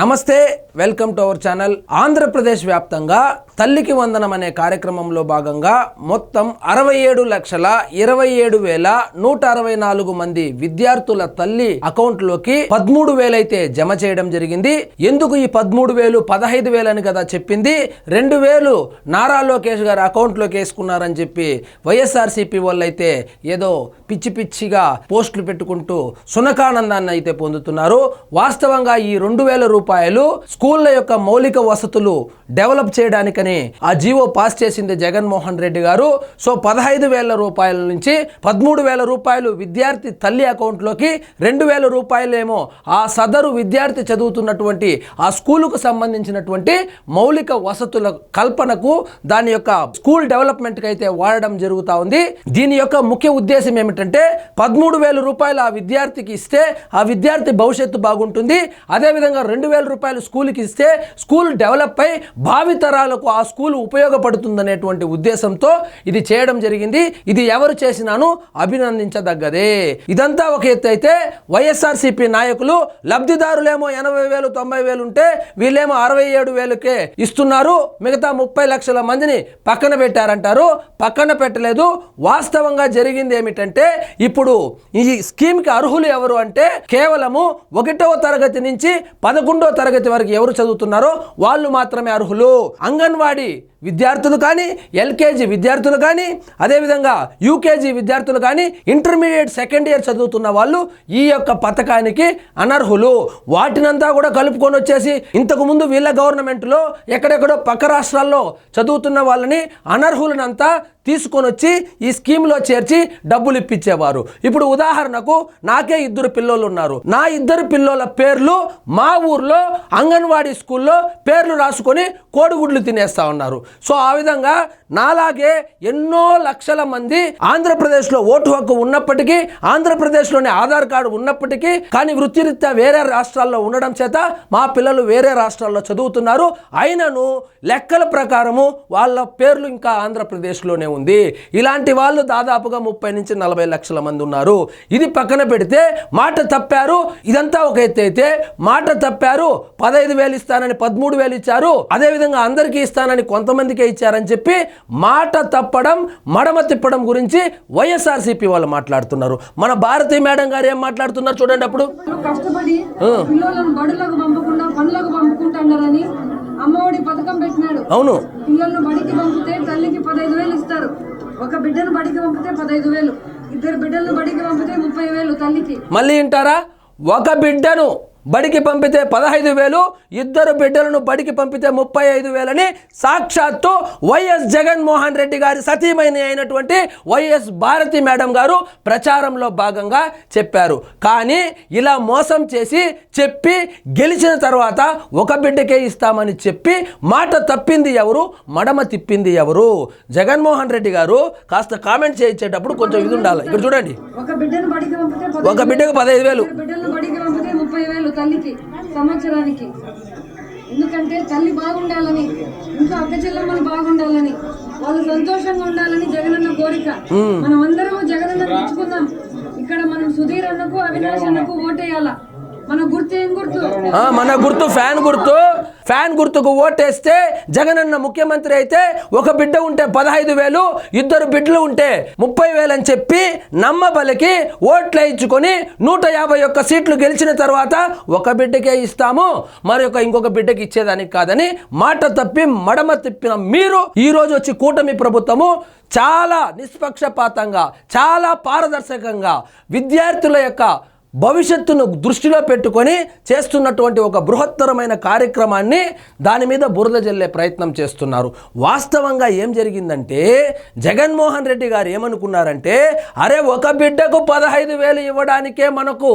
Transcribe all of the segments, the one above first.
నమస్తే welcome to our channel Andhra Pradesh వ్యాప్తంగా. తల్లికి వందనం అనే కార్యక్రమంలో భాగంగా మొత్తం అరవై ఏడు లక్షల ఇరవై ఏడు వేల నూట అరవై నాలుగు మంది విద్యార్థుల తల్లి అకౌంట్లోకి పదమూడు వేలైతే జమ చేయడం జరిగింది. ఎందుకు ఈ పదమూడు వేలు పదహైదు వేలని కదా చెప్పింది? రెండు వేలు నారా లోకేష్ గారు అకౌంట్లోకి వేసుకున్నారని చెప్పి వైఎస్ఆర్సీపీ వాళ్ళు అయితే ఏదో పిచ్చి పిచ్చిగా పోస్టులు పెట్టుకుంటూ సునకానందాన్ని అయితే పొందుతున్నారు. వాస్తవంగా ఈ రెండు వేల రూపాయలు స్కూళ్ళ యొక్క మౌలిక వసతులు డెవలప్ చేయడానికని ఆ జీవో పాస్ చేసింది జగన్మోహన్ రెడ్డి గారు. సో పదహైదు వేల రూపాయల నుంచి పదమూడు వేల రూపాయలు విద్యార్థి తల్లి అకౌంట్లోకి రెండు వేల రూపాయలేమో ఆ సదరు విద్యార్థి చదువుతున్నటువంటి ఆ స్కూలుకు సంబంధించినటువంటి మౌలిక వసతుల కల్పనకు దాని యొక్క స్కూల్ డెవలప్మెంట్కి అయితే వాడడం జరుగుతూ ఉంది. దీని యొక్క ముఖ్య ఉద్దేశం ఏమిటంటే పదమూడు వేల రూపాయలు ఆ విద్యార్థికి ఇస్తే ఆ విద్యార్థి భవిష్యత్తు బాగుంటుంది. అదేవిధంగా రెండు వేల రూపాయలు స్కూల్కి ఇస్తే స్కూల్ డెవలప్ అయి భావితరాలకు ఆ స్కూల్ ఉపయోగపడుతుందనేటువంటి ఉద్దేశంతో ఇది చేయడం జరిగింది. ఇది ఎవరు చేసినాను అభినందించదగ్గదే. ఇదంతా ఒక ఎత్తు అయితే వైఎస్ఆర్సీపీ నాయకులు లబ్ధిదారులేమో ఎనభై వేలు తొంభై వేలు ఉంటే వీళ్ళేమో అరవై ఏడు వేలకే ఇస్తున్నారు. మిగతా ముప్పై లక్షల మందిని పక్కన పెట్టారంటారు. పక్కన పెట్టలేదు. వాస్తవంగా జరిగింది ఏమిటంటే ఇప్పుడు ఈ స్కీమ్కి అర్హులు ఎవరు అంటే కేవలము ఒకటవ తరగతి నుంచి పదకొండవ తరగతి వరకు ఎవరు చదువుతున్నారో వాళ్ళు మాత్రమే అర్హులు. అంగన్వాడీ આંગણવાડી విద్యార్థులు కానీ ఎల్కేజీ విద్యార్థులు కానీ అదేవిధంగా యూకేజీ విద్యార్థులు కానీ ఇంటర్మీడియట్ సెకండ్ ఇయర్ చదువుతున్న వాళ్ళు ఈ యొక్క పథకానికి అనర్హులు. వాటినంతా కూడా కలుపుకొని వచ్చేసి ఇంతకుముందు వీళ్ళ గవర్నమెంట్లో ఎక్కడెక్కడో పక్క రాష్ట్రాల్లో చదువుతున్న వాళ్ళని అనర్హులనంతా తీసుకొని వచ్చి ఈ స్కీమ్లో చేర్చి డబ్బులు ఇప్పించేవారు. ఇప్పుడు ఉదాహరణకు నాకే ఇద్దరు పిల్లలు ఉన్నారు. నా ఇద్దరు పిల్లల పేర్లు మా ఊర్లో అంగన్వాడీ స్కూల్లో పేర్లు రాసుకొని కోడిగుడ్లు తినేస్తా ఉన్నారు. సో ఆ విధంగా నాలాగే ఎన్నో లక్షల మంది ఆంధ్రప్రదేశ్లో ఓటు హక్కు ఉన్నప్పటికీ ఆంధ్రప్రదేశ్లోని ఆధార్ కార్డు ఉన్నప్పటికీ కానీ వృత్తిరీత్యా వేరే రాష్ట్రాల్లో ఉండడం చేత మా పిల్లలు వేరే రాష్ట్రాల్లో చదువుతున్నారు. అయినను లెక్కల ప్రకారము వాళ్ళ పేర్లు ఇంకా ఆంధ్రప్రదేశ్లోనే ఉంది. ఇలాంటి వాళ్ళు దాదాపుగా ముప్పై నుంచి నలభై లక్షల మంది ఉన్నారు. ఇది పక్కన పెడితే మాట తప్పారు ఇదంతా ఒక ఎత్తు అయితే మాట తప్పారు పదహైదు వేలు ఇస్తానని పదమూడు వేలు ఇచ్చారు. అదేవిధంగా అందరికీ ఇస్తానని కొంతమంది కొంతమందికే ఇచ్చారని చెప్పి మాట తప్పడం మడమ తిప్పడం గురించి వైఎస్ఆర్సీపీ వాళ్ళు మాట్లాడుతున్నారు. మన భారతీ మేడం గారు ఏం మాట్లాడుతున్నారు చూడండి అప్పుడు. అమ్మఒడి పథకం పెట్టినాడు. అవును. పిల్లలను బడికి పంపితే తల్లికి పదహైదు వేలు ఇస్తారు. ఒక బిడ్డను బడికి పంపితే పదహైదు వేలు. ఇద్దరు బిడ్డలను బడికి పంపితే ముప్పై వేలు తల్లికి. మళ్ళీ వింటారా? ఒక బిడ్డను బడికి పంపితే పదహైదు వేలు ఇద్దరు బిడ్డలను బడికి పంపితే ముప్పై ఐదు వేలని సాక్షాత్తు వైఎస్ జగన్మోహన్ రెడ్డి గారి సతీమణి అయినటువంటి వైఎస్ భారతి మేడం గారు ప్రచారంలో భాగంగా చెప్పారు. కానీ ఇలా మోసం చేసి చెప్పి గెలిచిన తర్వాత ఒక బిడ్డకే ఇస్తామని చెప్పి మాట తప్పింది ఎవరు? మడమ తిప్పింది ఎవరు? జగన్మోహన్ రెడ్డి గారు కాస్త కామెంట్ చేయించేటప్పుడు కొంచెం ఇది ఉండాలి. ఇక్కడ చూడండి. ఒక బిడ్డకు పదహైదు వేలు. తల్లికి సంవత్సరానికి. ఎందుకంటే తల్లి బాగుండాలని ఇంకా అక్క చెల్లెమ్మలు బాగుండాలని వాళ్ళు సంతోషంగా ఉండాలని జగనన్న కోరిక. మనం అందరం జగనన్న మెచ్చుకుందాం ఇక్కడ మనం సుధీర్ అన్నకు అవినాష్ అన్నకు ఓటేయాల? మన గుర్తు ఏం గుర్తు? మన గుర్తు ఫ్యాన్ గుర్తు. ఫ్యాన్ గుర్తుకు ఓటేస్తే జగనన్న ముఖ్యమంత్రి అయితే ఒక బిడ్డ ఉంటే పదహైదు వేలు ఇద్దరు బిడ్డలు ఉంటే ముప్పై వేలు అని చెప్పి నమ్మబలికి ఓట్లు ఇచ్చుకొని నూట యాభై ఒక్క సీట్లు గెలిచిన తర్వాత ఒక బిడ్డకే ఇస్తాము. మరి ఒక ఇంకొక బిడ్డకి ఇచ్చేదానికి కాదని మాట తప్పి మడమ తిప్పిన మీరు ఈ రోజు వచ్చి కూటమి ప్రభుత్వము చాలా నిష్పక్షపాతంగా చాలా పారదర్శకంగా విద్యార్థుల యొక్క భవిష్యత్తును దృష్టిలో పెట్టుకొని చేస్తున్నటువంటి ఒక బృహత్తరమైన కార్యక్రమాన్ని దాని మీద బురద జల్లే ప్రయత్నం చేస్తున్నారు. వాస్తవంగా ఏం జరిగిందంటే జగన్మోహన్ రెడ్డి గారు ఏమనుకున్నారంటే అరే ఒక బిడ్డకు పదహైదు వేలు ఇవ్వడానికే మనకు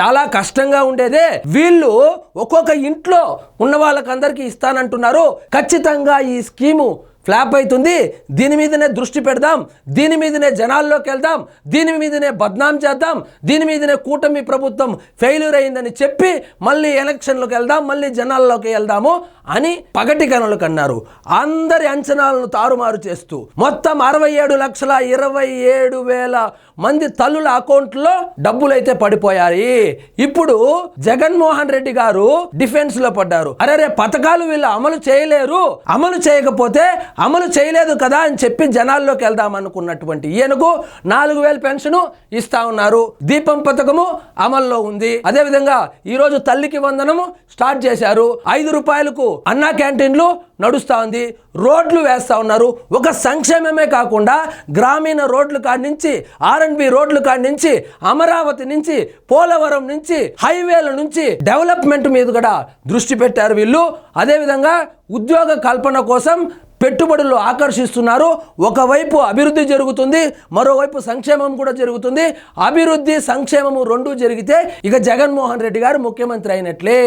చాలా కష్టంగా ఉండేదే. వీళ్ళు ఒక్కొక్క ఇంట్లో ఉన్న వాళ్ళకందరికీ ఇస్తానంటున్నారు. ఖచ్చితంగా ఈ స్కీము ఫ్లాప్ అవుతుంది. దీని మీదనే దృష్టి పెడదాం. దీని మీదనే జనాల్లోకి వెళ్దాం. దీని మీదనే బద్నాం చేద్దాం. దీని మీదనే కూటమి ప్రభుత్వం ఫెయిల్యూర్ అయిందని చెప్పి మళ్ళీ ఎలక్షన్లోకి వెళ్దాం. మళ్ళీ జనాల్లోకి వెళ్దాము అని పగటి కనులకు అన్నారు అందరి అంచనాలను తారుమారు చేస్తూ మొత్తం అరవై ఏడు లక్షల ఇరవై ఏడు వేల మంది తల్లుల అకౌంట్లో డబ్బులైతే పడిపోయాయి. ఇప్పుడు జగన్మోహన్ రెడ్డి గారు డిఫెన్స్లో పడ్డారు. అరే రే పథకాలు వీళ్ళు అమలు చేయలేరు. అమలు చేయకపోతే అమలు చేయలేదు కదా అని చెప్పి జనాల్లోకి వెళ్దాం అనుకున్నటువంటి ఈయనకు నాలుగు వేల పెన్షన్ ఇస్తా ఉన్నారు. దీపం పథకము అమల్లో ఉంది. అదేవిధంగా ఈరోజు తల్లికి వందనము స్టార్ట్ చేశారు. ఐదు రూపాయలకు అన్నా క్యాంటీన్లు నడుస్తూ ఉంది. రోడ్లు వేస్తూ ఉన్నారు. ఒక సంక్షేమమే కాకుండా గ్రామీణ రోడ్ల కాడి నుంచి ఆర్ఎన్బి రోడ్ల కాడి నుంచి అమరావతి నుంచి పోలవరం నుంచి హైవేల నుంచి డెవలప్మెంట్ మీద కూడా దృష్టి పెట్టారు వీళ్ళు. అదేవిధంగా ఉద్యోగ కల్పన కోసం పెట్టుబడులు ఆకర్షిస్తున్నారు. ఒకవైపు అభివృద్ధి జరుగుతుంది మరోవైపు సంక్షేమం కూడా జరుగుతుంది. అభివృద్ధి సంక్షేమము రెండు జరిగితే ఇక జగన్మోహన్ రెడ్డి గారు ముఖ్యమంత్రి అయినట్లే.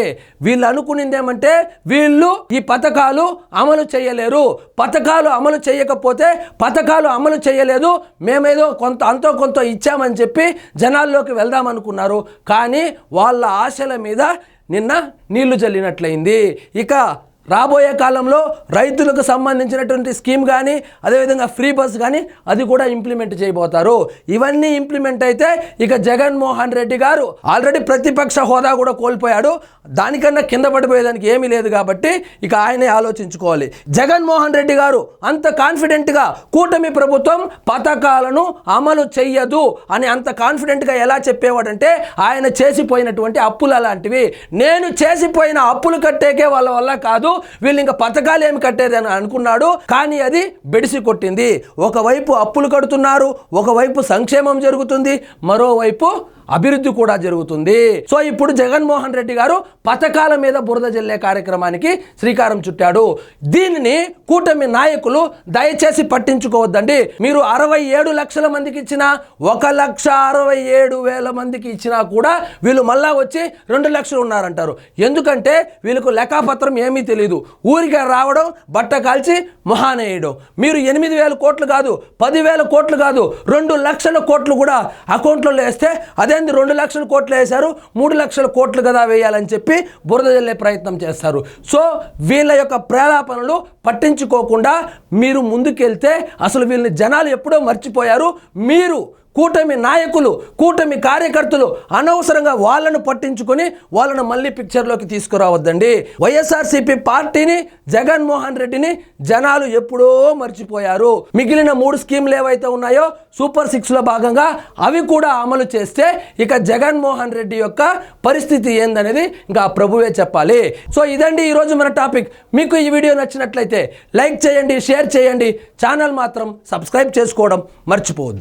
వీళ్ళు అనుకునింది ఏమంటే వీళ్ళు ఈ పథకాలు అమలు చేయలేరు. పథకాలు అమలు చేయకపోతే పథకాలు అమలు చేయలేదు. మేమేదో కొంత అంతో కొంత ఇచ్చామని చెప్పి జనాల్లోకి వెళ్దాం అనుకున్నారు కానీ వాళ్ళ ఆశల మీద నిన్న నీళ్ళు చల్లినట్లయింది ఇక రాబోయే కాలంలో రైతులకు సంబంధించినటువంటి స్కీమ్ కానీ అదేవిధంగా ఫ్రీ బస్ కానీ అది కూడా ఇంప్లిమెంట్ చేయబోతారు. ఇవన్నీ ఇంప్లిమెంట్ అయితే ఇక జగన్మోహన్ రెడ్డి గారు ఆల్రెడీ ప్రతిపక్ష హోదా కూడా కోల్పోయాడు. దానికన్నా కింద పడిపోయేదానికి ఏమీ లేదు కాబట్టి ఇక ఆయనే ఆలోచించుకోవాలి. జగన్మోహన్ రెడ్డి గారు అంత కాన్ఫిడెంట్గా కూటమి ప్రభుత్వం పథకాలను అమలు చెయ్యదు అని అంత కాన్ఫిడెంట్గా ఎలా చెప్పేవాడంటే ఆయన చేసిపోయినటువంటి అప్పులు అలాంటివి నేను చేసిపోయిన అప్పులు కట్టేకే వాళ్ళ వల్ల కాదు వీళ్ళు ఇంకా పథకాలు ఏమి కట్టేది అని అనుకున్నాడు. కానీ అది బెడిసి కొట్టింది. ఒకవైపు అప్పులు కడుతున్నారు ఒకవైపు సంక్షేమం జరుగుతుంది మరోవైపు అభివృద్ధి కూడా జరుగుతుంది. సో ఇప్పుడు జగన్మోహన్ రెడ్డి గారు పథకాల మీద బురద జల్లే కార్యక్రమానికి శ్రీకారం చుట్టాడు. దీనిని కూటమి నాయకులు దయచేసి పట్టించుకోవద్దండి. మీరు అరవై ఏడు లక్షల మందికి ఇచ్చిన ఒక లక్ష అరవై ఏడు వేల మందికి ఇచ్చినా కూడా వీళ్ళు మళ్ళా వచ్చి రెండు లక్షలు ఉన్నారంటారు. ఎందుకంటే వీళ్ళకు లెక్కాపత్రం ఏమీ తెలియదు ఊరికే రావడం బట్ట కాల్చి మొహానేయడం మీరు ఎనిమిది వేల కోట్లు కాదు పదివేల కోట్లు కాదు రెండు లక్షల కోట్లు కూడా అకౌంట్లో వేస్తే అదేంది రెండు లక్షల కోట్లు వేశారు మూడు లక్షల కోట్లు కదా వేయాలని చెప్పి బురద జల్లే ప్రయత్నం చేస్తారు. సో వీళ్ళ యొక్క ప్రేలాపనలు పట్టించుకోకుండా మీరు ముందుకెళ్తే అసలు వీళ్ళని జనాలు ఎప్పుడో మర్చిపోయారు. మీరు కూటమి నాయకులు కూటమి కార్యకర్తలు అనవసరంగా వాళ్ళను పట్టించుకొని వాళ్ళను మళ్ళీ పిక్చర్లోకి తీసుకురావద్దండి. వైఎస్ఆర్సీపీ పార్టీని జగన్మోహన్ రెడ్డిని జనాలు ఎప్పుడో మర్చిపోయారు. మిగిలిన మూడు స్కీమ్లు ఏవైతే ఉన్నాయో సూపర్ సిక్స్లో భాగంగా అవి కూడా అమలు చేస్తే ఇక జగన్మోహన్ రెడ్డి యొక్క పరిస్థితి ఏందనేది ఇంకా ప్రభువే చెప్పాలి. సో ఇదండి ఈరోజు మన టాపిక్. మీకు ఈ వీడియో నచ్చినట్లయితే లైక్ చేయండి షేర్ చేయండి. ఛానల్ మాత్రం సబ్స్క్రైబ్ చేసుకోవడం మర్చిపోవద్దు.